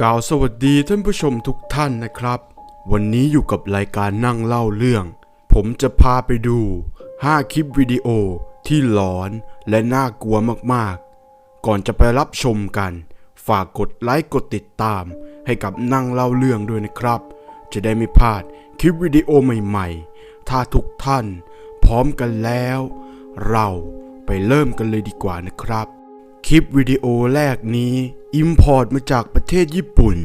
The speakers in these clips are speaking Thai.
กล่าวสวัสดีท่านผู้ชมทุกท่านนะครับ วันนี้อยู่กับรายการนั่งเล่าเรื่อง ผมจะพาไปดู 5 คลิปวิดีโอที่หลอนและน่ากลัวมากๆ ก่อนจะไปรับชมกัน ฝากกดไลค์กดติดตาม ให้กับนั่งเล่าเรื่องด้วยนะครับ จะได้ไม่พลาดคลิปวิดีโอใหม่ๆ ถ้าทุกท่าน พร้อมกันแล้ว เราไปเริ่มกันเลยดีกว่านะครับ คลิปวิดีโอแรกนี้ อิมพอร์ตมาจากประเทศญี่ปุ่น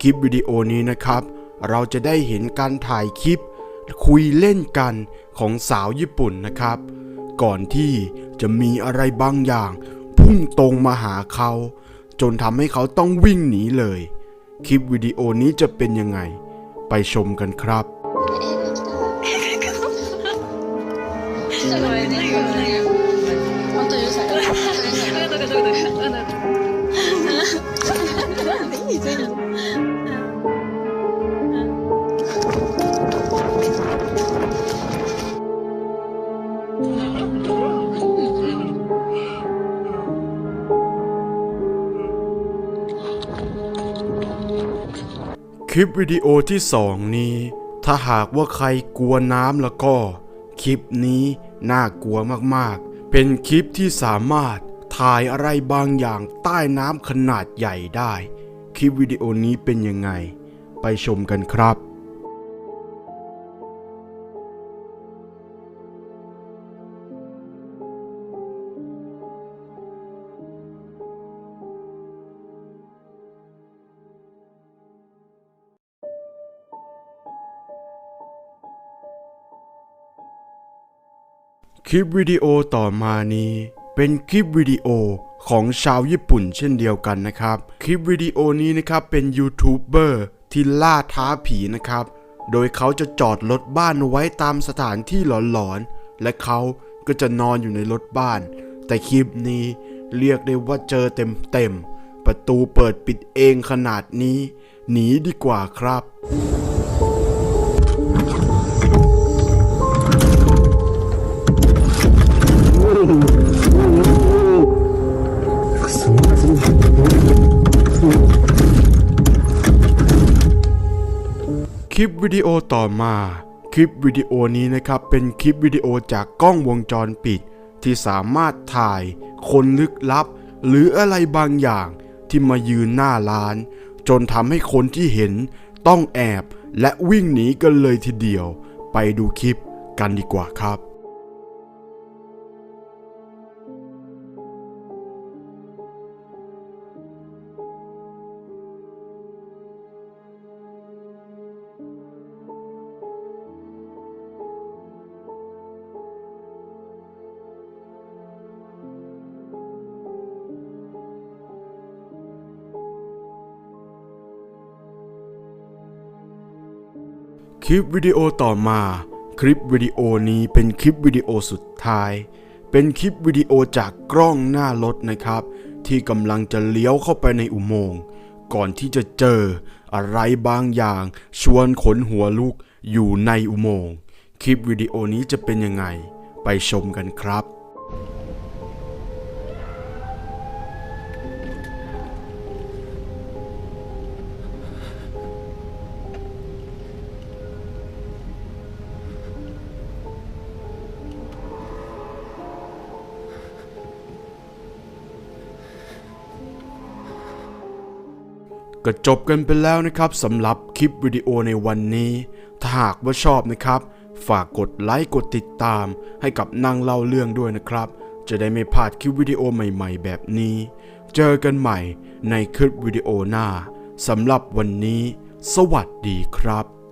คลิปวิดีโอนี้นะครับ เราจะได้เห็นการถ่ายคลิป คุยเล่นกันของสาวญี่ปุ่นนะครับ ก่อนที่จะมีอะไรบางอย่าง พุ่งตรงมาหาเขา จนทำให้เขาต้องวิ่งหนีเลย คลิปวิดีโอนี้จะเป็นยังไง ไปชมกันครับ คลิปวิดีโอที่สองนี้ ถ้าหากว่าใครกลัวน้ำแล้วก็ คลิปนี้น่ากลัวมากๆ เป็นคลิปที่สามารถถ่ายอะไรบางอย่างใต้น้ำขนาดใหญ่ได้ คลิปวิดีโอนี้เป็นยังไง ไปชมกันครับ คลิปวิดีโอต่อมานี้ เป็นคลิปวิดีโอของชาวญี่ปุ่นเช่นเดียวกันนะครับ คลิปวิดีโอนี้นะครับเป็นยูทูบเบอร์ที่ล่าท้าผีนะครับ โดยเขาจะจอดรถบ้านไว้ตามสถานที่หลอนๆ และเขาก็จะนอนอยู่ในรถบ้าน แต่คลิปนี้เรียกได้ว่าเจอเต็มๆ ประตูเปิดปิดเองขนาดนี้ หนีดีกว่าครับ คลิปวิดีโอต่อมา คลิปวิดีโอนี้นะครับเป็นคลิปวิดีโอจากกล้องวงจรปิด ที่สามารถถ่าย คนลึกลับ หรืออะไรบางอย่างที่มายืนหน้าร้าน จนทำให้คนที่เห็นต้องแอบและวิ่งหนีกันเลยทีเดียว ไปดูคลิปกันดีกว่าครับ คลิปวิดีโอต่อมา คลิปวิดีโอนี้เป็นคลิปวิดีโอสุดท้าย เป็นคลิปวิดีโอจากกล้องหน้ารถนะครับ ที่กำลังจะเลี้ยวเข้าไปในอุโมงค์ก่อนที่จะเจออะไรบางอย่าง ชวนขนหัวลุกอยู่ในอุโมงค์คลิปวิดีโอนี้จะเป็นยังไง ไปชมกันครับ ก็จบกันไปแล้วนะครับสำหรับคลิปวิดีโอในวันนี้ ถ้าหากว่าชอบนะครับ ฝากกดไลค์กดติดตาม ให้กับนั่งเล่าเรื่องด้วยนะครับ จะได้ไม่พลาดคลิปวิดีโอใหม่ ๆ แบบนี้ เจอกันใหม่ในคลิปวิดีโอหน้าสำหรับวันนี้ สวัสดีครับ